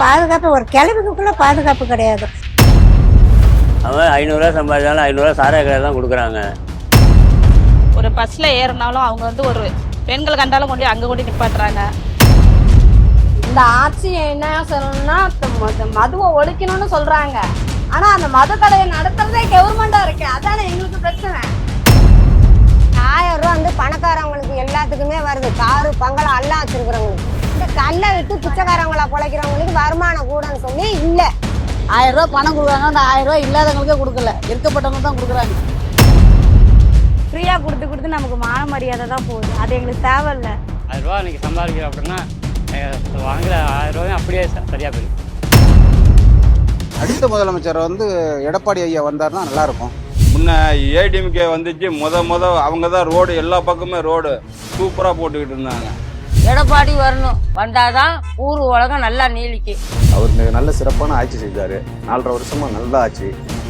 பாதுகாப்பு ஒரு கிழவிக்குள்ள பாதுகாப்பு கிடையாது. அவன் ஐநூறுரூவா சம்பாதிச்சாலும் ஐநூறுரூவா சாராய கடை தான் கொடுக்குறாங்க. ஒரு பஸ்ல ஏறினாலும் அவங்க வந்து ஒரு பெண்கள் கண்டாலும் கொண்டு அங்க கொண்டு நிப்பாட்டுறாங்க. இந்த ஆட்சி என்ன சொல்லணும்னா மதுவை ஒழிக்கணும்னு சொல்றாங்க. ஆனா அந்த மது கடையை நடத்துறதே கவர்மெண்டா இருக்கு. அதானே எங்களுக்கு பிரச்சனை. ஆயிரம் ரூபா வந்து பணக்காரவங்களுக்கு எல்லாத்துக்குமே வருது. காரு பங்களம் எல்லாம் வச்சிருக்கிறவங்களுக்கு. கல்லை விட்டு பிச்சைக்காரங்களா பிழைக்கிறவங்களுக்கு வருமானம் கூடன்னு சொல்லி இல்ல. ஆயிரம் ரூபாய் பணம் கொடுக்குறாங்க. அந்த ஆயிரம் ரூபாய் இல்லாதவங்களுக்கே கொடுக்கல. இருக்கப்பட்டவங்க தான் கொடுக்குறாங்க. ஃப்ரீயா கொடுத்து கொடுத்து நமக்கு மான மரியாதை தான் போகுது. அது எங்களுக்கு தேவையில்ல. ஆயிரம் ரூபா இன்னைக்கு சம்பாதிக்கிறோம் அப்படின்னா வாங்குற ஆயிரம் ரூபாயும் அப்படியே ச- சரியா போயிடும். அடுத்த முதலமைச்சர் வந்து எடப்பாடி ஐயா வந்தாருன்னா நல்லா இருக்கும் முன்ன ஏடிஎம்கே வந்துச்சு. முத முத அவங்க தான் ரோடு எல்லா பக்கமே ரோடு. சூப்பராக போட்டுக்கிட்டு இருந்தாங்க. எடப்பாடி வரணும். வந்தாதான் ஊர் உலகம் நல்லா நீடிக்கு. அவர் மிக நல்ல சிறப்பான ஆட்சி செய்தார் நாலரை வருஷமா நல்ல ஆட்சி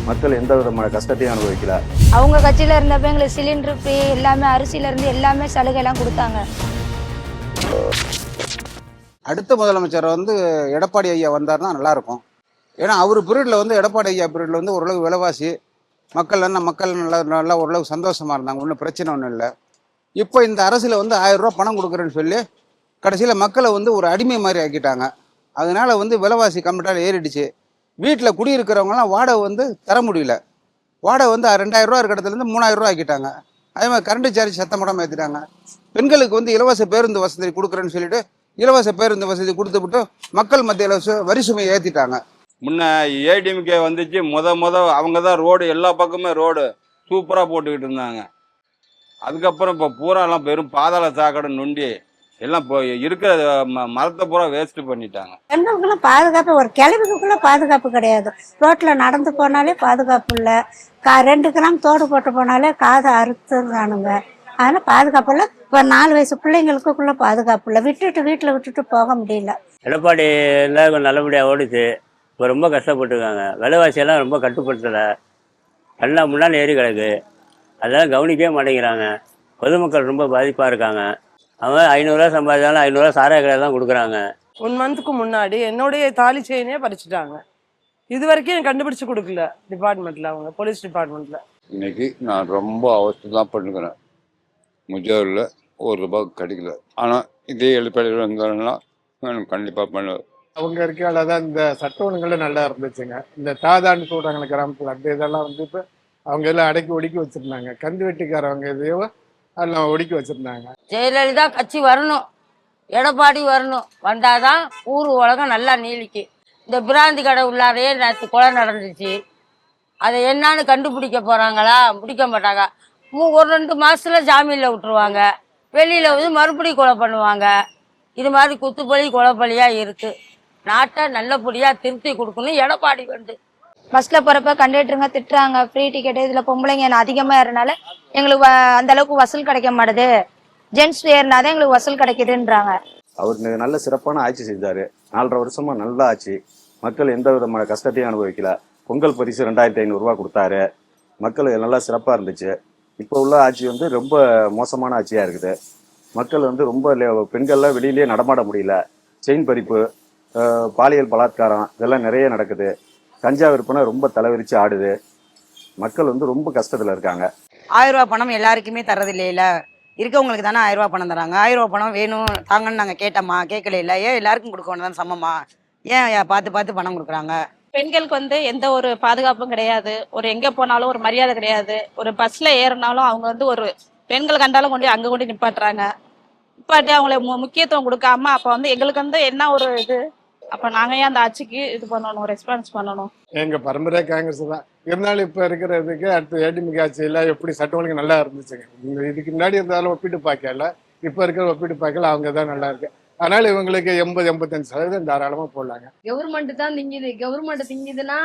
மக்கள் எந்த விதமான கஷ்டத்தையும் அனுபவிக்கல. அவங்க கட்சியில இருந்தப்ப எங்களுக்கு சிலிண்டர் ஃப்ரீ எல்லாமே அரிசியில இருந்து எல்லாமே சலுகை எல்லாம் கொடுத்தாங்க. அடுத்த முதலமைச்சர் வந்து எடப்பாடி ஐயா வந்தாருன்னா நல்லா இருக்கும். ஏன்னா அவர் பீரியடில் வந்து எடப்பாடி ஐயா பீரியடில் வந்து ஓரளவு விலைவாசி மக்கள் என்ன மக்கள் நல்லா நல்லா ஓரளவு சந்தோஷமா இருந்தாங்க. ஒன்றும் பிரச்சனை ஒன்றும் இல்லை. இப்போ இந்த அரசில் வந்து ஆயிரம் ரூபாய் பணம் கொடுக்குறேன்னு சொல்லி கடைசியில் மக்களை வந்து ஒரு அடிமை மாதிரி ஆக்கிட்டாங்க. அதனால் வந்து விலைவாசி கம்மிட்டால் ஏறிடுச்சு. வீட்டில் குடியிருக்கிறவங்களாம் வாடகை வந்து தர முடியல. வாடகை வந்து ரெண்டாயிரரூவா இருக்கிற இடத்துலேருந்து ஆக்கிட்டாங்க. அதே மாதிரி கரண்ட் சார்ஜ் சத்தம் போடாமல் ஏற்றிட்டாங்க பெண்களுக்கு வந்து இலவச பேருந்து வசதி கொடுக்குறேன்னு சொல்லிட்டு இலவச பேருந்து வசதி கொடுத்துவிட்டு மக்கள் மத்தியில் சு- வரி சுமையை ஏற்றிட்டாங்க முன்ன ஏடிஎம்கே வந்துச்சு. முத முத அவங்க தான் ரோடு எல்லா பக்கமே ரோடு. சூப்பராக போட்டுக்கிட்டு இருந்தாங்க. அதுக்கப்புறம் இப்போ பூராலாம் பெரும் பாதாள சாக்கடை நொண்டி. எல்லாம் இப்போ இருக்கிற ம- மரத்தை பூரா வேஸ்ட் பண்ணிட்டாங்க. பெண்களுக்குள்ள பாதுகாப்பு ஒரு கிழவிக்குள்ள பாதுகாப்பு கிடையாது. ரோட்ல நடந்து போனாலே பாதுகாப்பு இல்லை. கா ரெண்டு கிராம் தோடு போட்டு போனாலே காதை அறுத்துறானுங்க. அதனால பாதுகாப்பு இல்லை. இப்போ நாலு வயசு பிள்ளைங்களுக்குள்ள பாதுகாப்பு இல்லை. விட்டுட்டு வீட்டில் விட்டுட்டு போக முடியல. எடப்பாடி இருந்தால் கொஞ்சம் நல்லபடியாக ஓடுச்சு. இப்போ ரொம்ப கஷ்டப்பட்டுருக்காங்க. விலைவாசியெல்லாம் ரொம்ப கட்டுப்படுத்தலை. எல்லாம் முன்னால் ஏறி கிடக்கு. அதெல்லாம் கவனிக்கவே மாட்டேங்கிறாங்க. பொதுமக்கள் ரொம்ப பாதிப்பாக இருக்காங்க. அவன் ஐநூறுரூவா சம்பாதிச்சாலும் ஐநூறுரூவா சாராய கடை தான் கொடுக்குறாங்க. ஒன் மந்த்துக்கு முன்னாடி என்னுடைய தாலி செயினே பறிச்சுட்டாங்க. இது வரைக்கும் எனக்கு கண்டுபிடிச்சு கொடுக்கல டிபார்ட்மெண்ட்ல அவங்க போலீஸ் டிபார்ட்மெண்ட்ல இன்னைக்கு நான் ரொம்ப அவஸ்தை தான் பண்ணுக்கிறேன். முதியோரில் ஒரு ரூபாய் கிடைக்கல. ஆனால் இதே எழுப்பாடியில் இருந்தாங்கன்னா நான் கண்டிப்பாக பண்ணுவேன். அவங்க இருக்கையால தான் இந்த சட்ட ஒழுங்குகள் நல்லா இருந்துச்சுங்க. இந்த தாதான்னு சொல்றாங்களே கிராமத்தில் அந்த இதெல்லாம் வந்து இப்போ அவங்க எல்லாம் அடக்கி ஒடுக்கி வச்சிருந்தாங்க. கந்து வெட்டிக்காரவங்க எதையோ அதெல்லாம் ஒடுக்கி வச்சிருந்தாங்க. ஜெயலலிதா கட்சி வரணும். எடப்பாடி வரணும். வந்தாதான் ஊர் உலகம் நல்லா நீளிக்கு இந்த பிராந்தி கடை உள்ளாரையே நேற்று கொலை நடந்துச்சு. அதை என்னன்னு கண்டுபிடிக்க போறாங்களா? பிடிக்க மாட்டாங்க. மூ- ஒரு ரெண்டு மாசத்துல ஜாமீன்ல விட்டுருவாங்க. வெளியில வந்து மறுபடியும் கொலை பண்ணுவாங்க. இது மாதிரி குத்துப்பலி கொலைப்பலியா இருக்கு. நாட்டை நல்லபடியா திருத்தி கொடுக்கணும். எடப்பாடி வந்து. பஸ்ல போறப்ப கண்டக்டருங்க திட்டுறாங்க. ஃப்ரீ டிக்கெட் இதுல பொம்பளைங்க அதிகமா ஏறனால எங்களுக்கு வ- அந்த அளவுக்கு வசூல் கிடைக்க மாட்டுது. ஜென்ட்ஸ் ஏறினாதான் எங்களுக்கு வசூல் கிடைக்குதுன்றாங்க. அவர் நல்ல சிறப்பான ஆட்சி செய்தார் நாலரை வருஷமா நல்ல ஆட்சி மக்கள் எந்த விதமான கஷ்டத்தையும் அனுபவிக்கல. பொங்கல் பரிசு ரெண்டாயிரத்தி ஐநூறுரூவா கொடுத்தாரு. மக்கள் நல்லா சிறப்பாக இருந்துச்சு. இப்போ உள்ள ஆட்சி வந்து ரொம்ப மோசமான ஆட்சியாக இருக்குது. மக்கள் வந்து ரொம்ப பெண்கள்லாம் வெளியிலேயே நடமாட முடியல. செயின் பறிப்பு பாலியல் பலாத்காரம் இதெல்லாம் நிறைய நடக்குது. கஞ்சா விற்பனை ரொம்ப தலைவிரிச்சு ஆடுது. மக்கள் வந்து ரொம்ப கஷ்டத்தில் இருக்காங்க. ஆயிரம் ரூபாய் பணம் எல்லாருக்குமே தரது இல்லையில இருக்கவங்களுக்கு தானே ஆயிரம் ரூபாய் பணம் தராங்க. ஆயிரம் ரூபாய் பணம் வேணும் தாங்கன்னு நாங்கள் கேட்டோமா? கேட்கல இல்லை ஏன் எல்லாருக்கும் கொடுக்க வேண்டியதான் சமமா? ஏன் பார்த்து பார்த்து பணம் கொடுக்குறாங்க? பெண்களுக்கு வந்து எந்த ஒரு பாதுகாப்பும் கிடையாது. ஒரு எங்க போனாலும் ஒரு மரியாதை கிடையாது. ஒரு பஸ்ல ஏறினாலும் அவங்க வந்து ஒரு பெண்கள் கண்டாலும் கொண்டு அங்க கொண்டு நிப்பாட்டுறாங்க. நிப்பாட்டி அவங்கள மு- முக்கியத்துவம் கொடுக்காம அப்ப வந்து எங்களுக்கு வந்து என்ன ஒரு இது? அப்ப நாங்க ஏன் அந்த ஆட்சிக்கு இது பண்ணணும் ரெஸ்பான்ஸ் பண்ணணும்? எங்க பரம்பரை காங்கிரஸ் தான். இருந்தாலும் இப்போ இருக்கிறதுக்கு அடுத்த ஏடிஎம்கே ஆட்சியில் எப்படி சட்ட ஒழுங்கு நல்லா இருந்துச்சுங்க. இந்த இதுக்கு முன்னாடி இருந்தாலும் ஒப்பிட்டு பார்க்கல. இப்போ இருக்கிற ஒப்பிட்டு பார்க்கல அவங்க தான் நல்லா இருக்கு. அதனால இவங்களுக்கு எண்பது எண்பத்தஞ்சு சதவீதம் தாராளமா போடலாங்க. கவர்மெண்ட் தான் திங்குது. கவர்மெண்ட் திங்குதுன்னா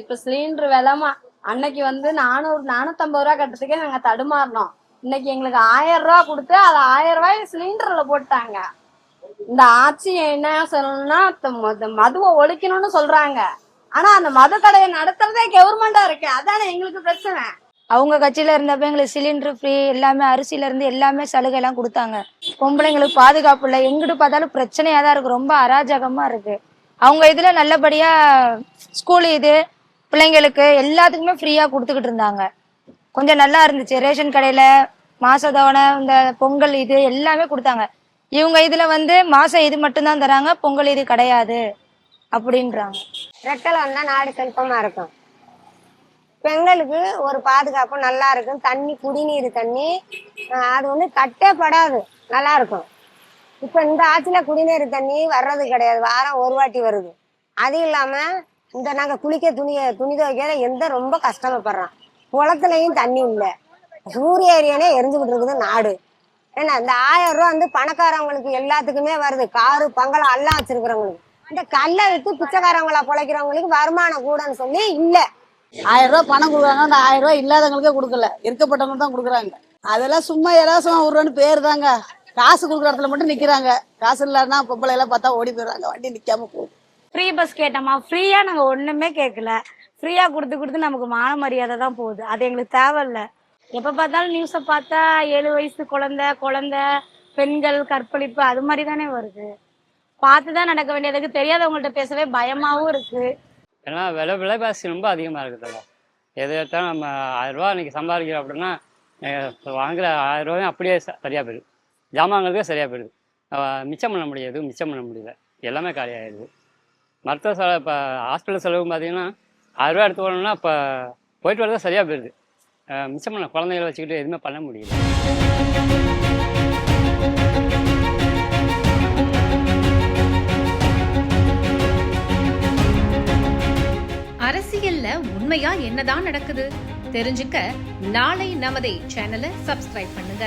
இப்ப சிலிண்டர் விலைமா அன்னைக்கு வந்து நானூறு நானூத்தம்பது ரூபா கட்டுறதுக்கே நாங்க தடுமாறினோம் இன்னைக்கு எங்களுக்கு ஆயிரம் ரூபா கொடுத்து அதை ஆயிரம் ரூபாய் சிலிண்டர்ல போட்டாங்க. இந்த ஆட்சி என்ன சொல்லணும்னா மதுவை ஒழிக்கணும்னு சொல்றாங்க. ஆனா அந்த மது கடையை நடத்துறதே கவர்மெண்டா இருக்கு. அதானே எங்களுக்கு பிரச்சனை. அவங்க கட்சியில இருந்தப்ப எங்களுக்கு சிலிண்டர் ஃப்ரீ எல்லாமே அரிசியில இருந்து எல்லாமே சலுகை எல்லாம் கொடுத்தாங்க. பொம்பளைங்களுக்கு பாதுகாப்பு இல்லை. எங்கிட்டு பார்த்தாலும் பிரச்சனையா தான் இருக்கு. ரொம்ப அராஜகமா இருக்கு. அவங்க இதுல நல்லபடியா ஸ்கூல் இது பிள்ளைங்களுக்கு எல்லாத்துக்குமே ஃப்ரீயா கொடுத்துக்கிட்டு இருந்தாங்க. கொஞ்சம் நல்லா இருந்துச்சு. ரேஷன் கடையில மாச தவணை இந்த பொங்கல் இது எல்லாமே கொடுத்தாங்க. இவங்க இதுல வந்து மாசம் இது மட்டும்தான் தராங்க பொங்கல் இது கிடையாது அப்படின்றாங்க. ரெட்டலை வந்தா நாடு செல்பமா இருக்கும். பெண்களுக்கு ஒரு பாதுகாப்பு நல்லா இருக்கும். தண்ணி குடிநீர் தண்ணி அது வந்து கட்டே படாது நல்லா இருக்கும். இப்ப இந்த ஆற்றுல குடிநீர் தண்ணி வர்றது கிடையாது. வாரம் ஒரு வாட்டி வருது. அது இல்லாம இந்த நாங்க குளிக்க துணி துணி துவைக்கிற எந்த ரொம்ப கஷ்டப்படுறோம். குளத்துலயும் தண்ணி இல்லை. சூரிய ஏரியானே எரிஞ்சுக்கிட்டு இருக்குது நாடு. ஏன்னா இந்த ஆயிரம் ரூபா வந்து பணக்காரவங்களுக்கு எல்லாத்துக்குமே வருது. காரு பங்களம் எல்லாம் வச்சிருக்கிறவங்களுக்கு. இந்த கல்லை வித்து பிச்சைக்காரங்களா பொழைக்கிறவங்களுக்கு வருமானம் கூடன்னு சொல்லி இல்ல. ஆயிரம் ரூபாய் பணம் கொடுக்குறாங்க. அந்த ஆயிரம் ரூபாய் இல்லாதவங்களுக்கே கொடுக்கல. இருக்கப்பட்டவங்க தான் கொடுக்குறாங்க. அதெல்லாம் சும்மா இலவசமா விடுறோன்னு பேர் தாங்க. காசு கொடுக்குற இடத்துல மட்டும் நிக்கிறாங்க. காசு இல்லைன்னா பொம்பளை எல்லாம் பார்த்தா ஓடி போயிடுறாங்க. வண்டி நிக்காம போகுது. ஃப்ரீ பஸ் கேட்டோமா? ஃப்ரீயா நாங்க ஒண்ணுமே கேட்கல ஃப்ரீயா கொடுத்து கொடுத்து நமக்கு மான மரியாதை தான் போகுது. அது எங்களுக்கு தேவையில்ல. எப்ப பார்த்தாலும் நியூஸை பார்த்தா ஏழு வயசு குழந்தை குழந்தை பெண்கள் கற்பழிப்பு அது மாதிரி தானே வருது. பார்த்துதான் நடக்க வேண்டியதுக்கு தெரியாதவங்கள்ட்ட பேசவே பயமாவும் இருக்கு. ஏன்னா விலை விலைவாசி ரொம்ப அதிகமாக இருக்குதுல்ல. எது எடுத்தாலும் நம்ம ஆயிரரூவா இன்னைக்கு சம்பாதிக்கிறோம் அப்படின்னா வாங்குற ஆயிரம் ரூபாயும் அப்படியே ச- சரியா போயிடுது. ஜாமான்களுக்கே சரியா போயிடுது. மிச்சம் பண்ண முடியாது மிச்சம் பண்ண முடியல. எல்லாமே காலியாகிடுது மருத்துவ செலவு இப்போ ஹாஸ்பிட்டல் செலவு பார்த்தீங்கன்னா ஆயிரரூவா எடுத்து போனோம்னா இப்போ போயிட்டு வரது சரியாக போயிடுது. மிச்சம் பண்ண குழந்தைகளை வச்சுக்கிட்டு எதுவுமே பண்ண முடியல. அரசியல்ல உண்மையா என்னதான் நடக்குது? தெரிஞ்சுக்க நாளை நமதே சேனலை சப்ஸ்கிரைப் பண்ணுங்க.